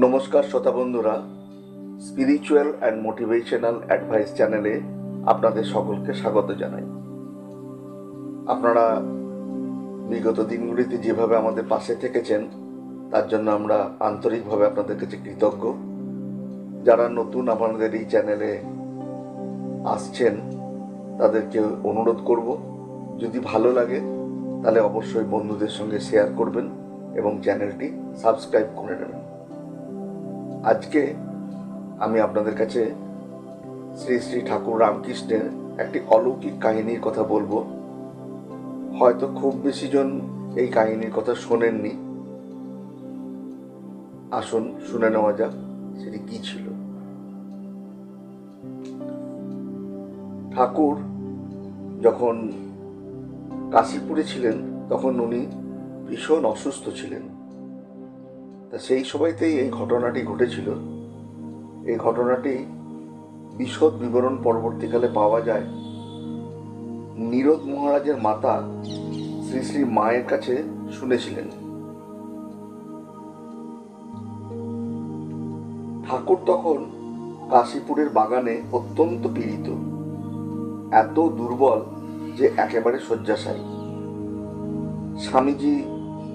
নমস্কার শ্রোতা বন্ধুরা স্পিরিচুয়াল অ্যান্ড মোটিভেশনাল অ্যাডভাইস চ্যানেলে আপনাদের সকলকে স্বাগত জানাই। আপনারা বিগত দিনগুলিতে যেভাবে আমাদের পাশে থেকেছেন, তার জন্য আমরা আন্তরিকভাবে আপনাদের কাছে কৃতজ্ঞ। যারা নতুন আপনাদের এই চ্যানেলে আসছেন, তাদেরকে অনুরোধ করব, যদি ভালো লাগে, তাহলে অবশ্যই বন্ধুদের সঙ্গে শেয়ার করবেন এবং চ্যানেলটি সাবস্ক্রাইব করে নেবেন। আজকে আমি আপনাদের কাছে শ্রী শ্রী ঠাকুর রামকৃষ্ণের একটি অলৌকিক কাহিনীর কথা বলব। হয়তো খুব বেশি জন এই কাহিনীর কথা শোনেননি। আসুন শুনে নেওয়া যাক সেটি কি ছিল। ঠাকুর যখন কাশীপুরে ছিলেন, তখন উনি ভীষণ অসুস্থ ছিলেন। তা সেই সময়তেই এই ঘটনাটি ঘটেছিল। এই ঘটনাটি বিশদ বিবরণ পরবর্তীকালে পাওয়া যায়। নীরদ মহারাজের মাতা শ্রী শ্রী মায়ের কাছে শুনেছিলেন। ঠাকুর তখন কাশীপুরের বাগানে অত্যন্ত পীড়িত। এত দুর্বল যে একেবারে শয্যাশায়ী। স্বামীজি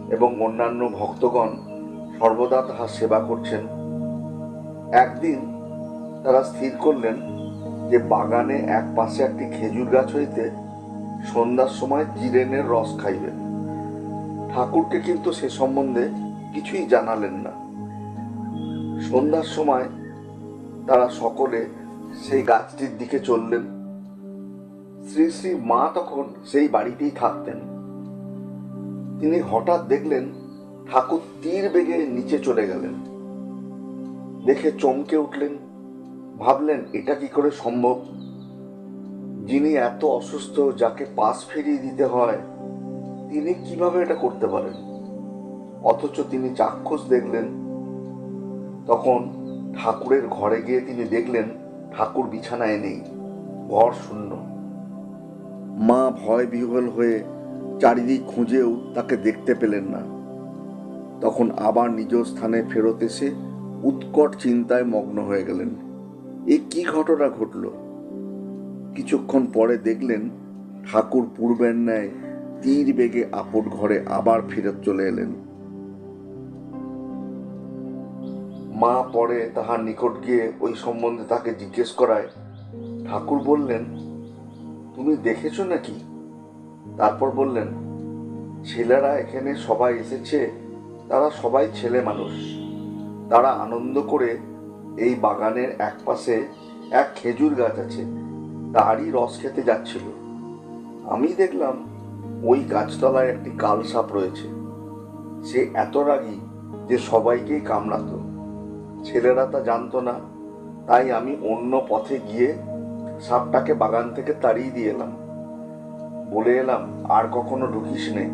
এবং অন্যান্য ভক্তগণ সর্বদা তাহার সেবা করছেন। একদিন তারা স্থির করলেন যে বাগানে এক পাশে একটি খেজুর গাছ হইতে সন্ধ্যার সময় জিরেনের রস খাইবেন। ঠাকুরকে কিন্তু সে সম্বন্ধে কিছুই জানালেন না। সন্ধ্যার সময় তারা সকলে সেই গাছটির দিকে চললেন। শ্রী শ্রী মা তখন সেই বাড়িতেই থাকতেন। তিনি হঠাৎ দেখলেন ঠাকুর তীর বেগে নিচে চলে গেলেন। দেখে চমকে উঠলেন। ভাবলেন, এটা কি করে সম্ভব? যিনি এত অসুস্থ, যাকে পাশ ফিরিয়ে দিতে হয়, তিনি কীভাবে এটা করতে পারেন? অথচ তিনি চাক্ষুষ দেখলেন। তখন ঠাকুরের ঘরে গিয়ে তিনি দেখলেন, ঠাকুর বিছানায় নেই ঘর শূন্য। মা ভয় বিহ্বল হয়ে চারিদিক খুঁজেও তাকে দেখতে পেলেন না। তখন আবার নিজ স্থানে ফেরত এসে উৎকট চিন্তায় মগ্ন হয়ে গেলেন। এ কি ঘটনা ঘটল? কিছুক্ষণ পরে দেখলেন ঠাকুর পূর্বের ন্যায় তীর বেগে আপট ঘরে আবার ফেরত চলে এলেন। মা পরে তাহার নিকট গিয়ে ওই সম্বন্ধে তাকে জিজ্ঞেস করায়। ঠাকুর বললেন, তুমি দেখেছ নাকি? তারপর বললেন, ছেলেরা এখানে সবাই এসেছে তারা সবাই ছেলে মানুষ। তারা আনন্দ করে এই বাগানের এক পাশে এক খেজুর গাছ আছে, তারই রস খেতে যাচ্ছিল। আমি দেখলাম ওই গাছতলায় একটি কাল সাপ রয়েছে। সে এত রাগী যে সবাইকেই কামড়াতো। ছেলেরা তা জানতো না, তাই আমি অন্য পথে গিয়ে সাপটাকে বাগান থেকে তাড়িয়ে দিয়ে এলাম। বলে এলাম, আর কখনো ঢুকিস নে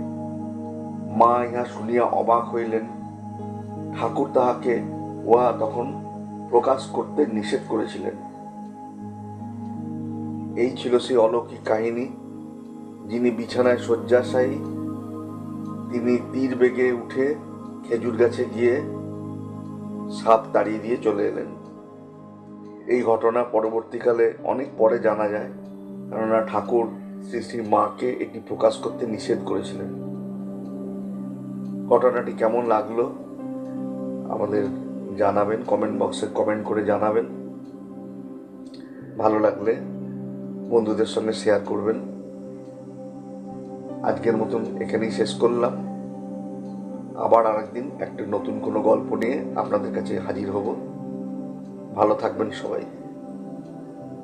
মা ইহা শুনিয়া অবাক হইলেন। ঠাকুর তাহাকে উহা তখন প্রকাশ করতে নিষেধ করেছিলেন। এই ছিল সেই অলৌকিক কাহিনী। যিনি বিছানায় শয্যাশায়ী, তিনি তীর বেগে উঠে খেজুর গাছে গিয়ে সাপ তাড়িয়ে দিয়ে চলে এলেন। এই ঘটনা পরবর্তীকালে অনেক পরে জানা যায়, কেননা ঠাকুর শ্রী শ্রী মাকে এটি প্রকাশ করতে নিষেধ করেছিলেন। ঘটনাটি কেমন লাগল আমাদের জানাবেন কমেন্ট বক্সে কমেন্ট করে জানাবেন। ভালো লাগলে বন্ধুদের সঙ্গে শেয়ার করবেন। আজকের মতন এখানেই শেষ করলাম। আবার আরেকদিন একটা নতুন কোনো গল্প নিয়ে আপনাদের কাছে হাজির হব। ভালো থাকবেন সবাই।